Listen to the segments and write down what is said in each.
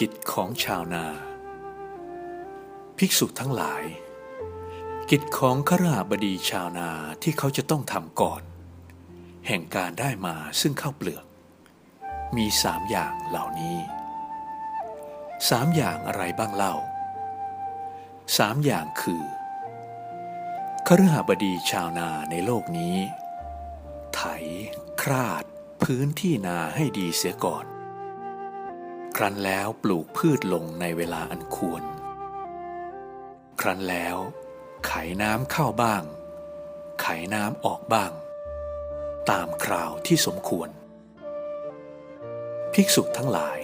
กิจของชาวนา ภิกษุทั้งหลาย กิจของขราบดีชาวนาที่เขาจะต้องทำก่อน แห่งการได้มาซึ่งข้าวเปลือก มีสามอย่างเหล่านี้สามอย่างอะไรบ้างเล่าสามอย่างคือคฤหบดีชาวนาในโลกนี้ ไถ คราด พื้นที่นาให้ดีเสียก่อน รั้นแล้วปลูกพืชลงในเวลาอันควร ครั้นแล้วไขน้ำเข้าบ้าง ไขน้ำออกบ้าง ตามคราวที่สมควร ภิกษุทั้งหลาย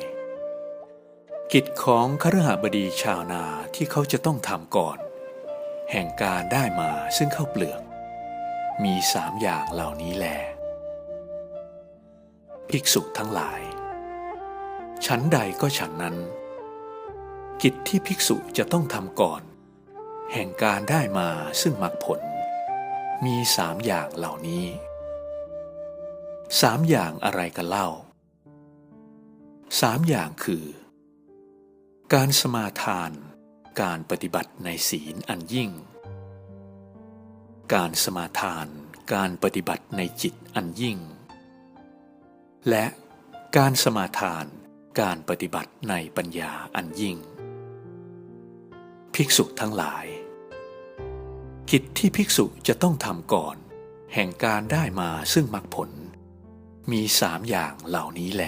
กิจของคฤหบดีชาวนาที่เขาจะต้องทำก่อน แห่งการได้มาซึ่งข้าวเปลือก มีสามอย่างเหล่านี้แล ภิกษุทั้งหลาย ฉันใดก็ฉันนั้น กิจที่ภิกษุจะต้องทำก่อน แห่งการได้มาซึ่งมรรคผล มีสามอย่างเหล่านี้สามอย่างอะไรกันเล่าสามอย่างคือ การสมาทาน การปฏิบัติในศีลอันยิ่ง การสมาทาน การปฏิบัติในจิตอันยิ่ง และการสมาทาน การปฏิบัติในปัญญาอันยิ่ง ภิกษุทั้งหลาย กิจที่ภิกษุจะต้องทำก่อน แห่งการได้มาซึ่งมรรคผล มีสามอย่างเหล่านี้แล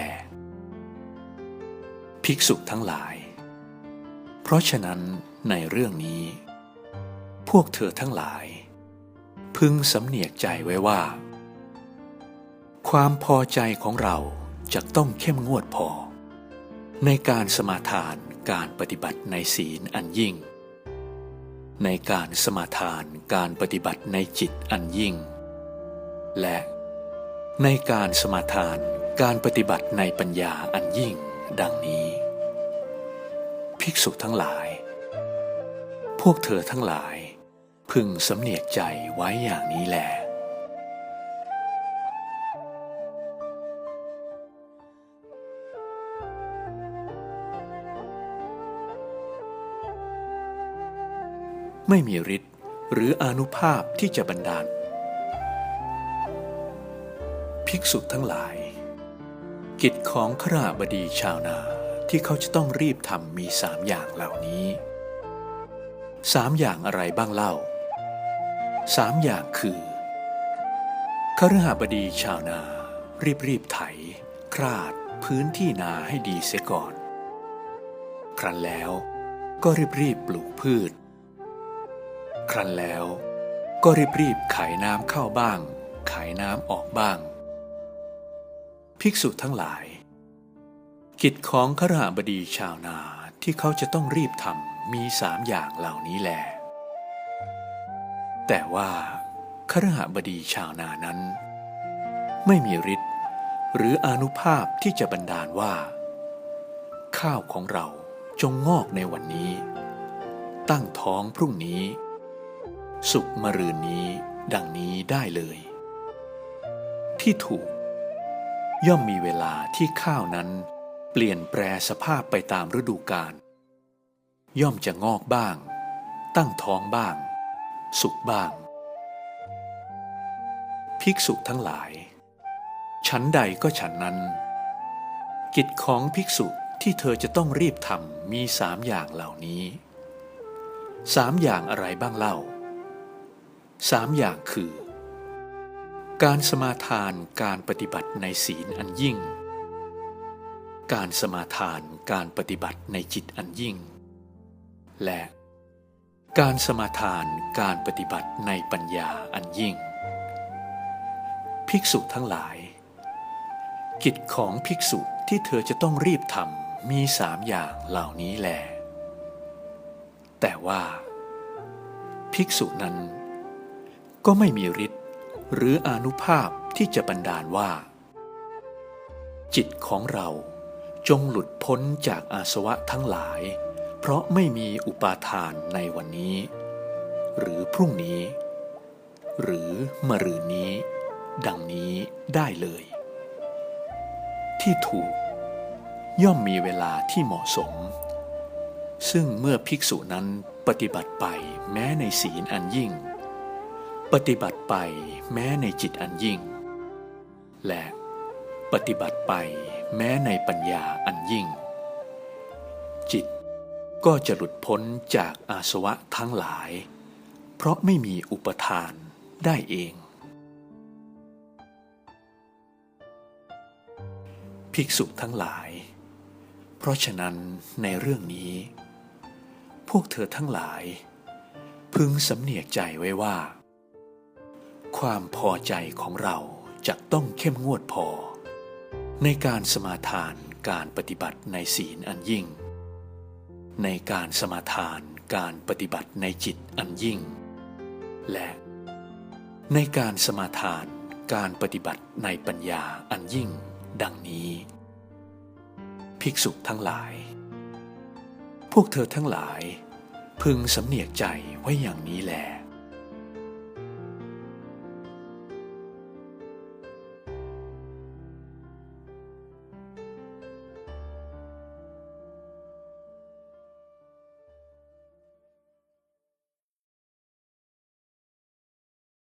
ภิกษุทั้งหลาย เพราะฉะนั้นในเรื่องนี้ พวกเธอทั้งหลาย พึงสำเนียกใจไว้ว่า ความพอใจของเราจะต้องเข้มงวดพอ ในการสมาทานการปฏิบัติในศีลอันยิ่ง ในการสมาทานการปฏิบัติในจิตอันยิ่ง และในการสมาทานการปฏิบัติในปัญญาอันยิ่งดังนี้ ภิกษุทั้งหลาย พวกเธอทั้งหลายพึงสำเนียกใจไว้อย่างนี้แล ไม่มีฤทธิ์หรืออนุภาพที่จะบันดาล ภิกษุทั้งหลาย กิจของขราบดีชาวนาที่เขาจะต้องรีบทำมีสามอย่างเหล่านี้สามอย่างอะไรบ้างเล่าสามอย่างคือคฤหบดีชาวนา รีบรีบไถ คราดพื้นที่นาให้ดีเสียก่อน ครั้นแล้วก็รีบรีบปลูกพืช ครั้นแล้ว ก็รีบรีบขายน้ำเข้าบ้าง ขายน้ำออกบ้าง ภิกษุทั้งหลาย กิจของขรหบดีชาวนาที่เขาจะต้องรีบทำมีสามอย่างเหล่านี้แหลแต่ว่าครหบดีชาวนานั้น ไม่มีฤทธิ์หรืออนุภาพที่จะบันดาลว่า ข้าวของเราจงงอกในวันนี้ ตั้งท้องพรุ่งนี้ สุกมะรืนนี้ดังนี้ได้เลย ที่ถูก ย่อมมีเวลาที่ข้าวนั้น เปลี่ยนแปรสภาพไปตามฤดูกาลย่อมจะงอกบ้าง ตั้งท้องบ้าง สุกบ้าง ภิกษุทั้งหลาย ฉันใดก็ฉันนั้น กิจของภิกษุที่เธอจะต้องรีบทำมีสามอย่างเหล่านี้สามอย่างอะไรบ้างเล่า สามอย่างคือ การสมาทานการปฏิบัติในศีลอันยิ่ง การสมาทานการปฏิบัติในจิตอันยิ่ง และ การสมาทานการปฏิบัติในปัญญาอันยิ่ง ภิกษุทั้งหลาย กิจของภิกษุที่เธอจะต้องรีบทำมีสามอย่างเหล่านี้แหลแต่ว่า ภิกษุนั้น ก็ไม่มีฤทธิ์หรืออนุภาพที่จะบันดาลว่า จิตของเราจงหลุดพ้นจากอาสวะทั้งหลาย เพราะไม่มีอุปาทานในวันนี้ หรือพรุ่งนี้ หรือมรืนนี้ ดังนี้ได้เลย ที่ถูก ย่อมมีเวลาที่เหมาะสม ซึ่งเมื่อภิกษุนั้นปฏิบัติไปแม้ในศีลอันยิ่ง ปฏิบัติไปแม้ในจิตอันยิ่ง และปฏิบัติไปแม้ในปัญญาอันยิ่ง จิตก็จะหลุดพ้นจากอาสวะทั้งหลาย เพราะไม่มีอุปทานได้เอง ภิกษุทั้งหลาย เพราะฉะนั้นในเรื่องนี้ พวกเธอทั้งหลาย พึงสำเนียกใจไว้ว่า ความพอใจของเราจะต้องเข้มงวดพอ ในการสมาทานการปฏิบัติในศีลอันยิ่ง ในการสมาทานการปฏิบัติในจิตอันยิ่ง และในการสมาทานการปฏิบัติในปัญญาอันยิ่ง ดังนี้ ภิกษุทั้งหลาย พวกเธอทั้งหลาย พึงสำเนียกใจไว้อย่างนี้แหละ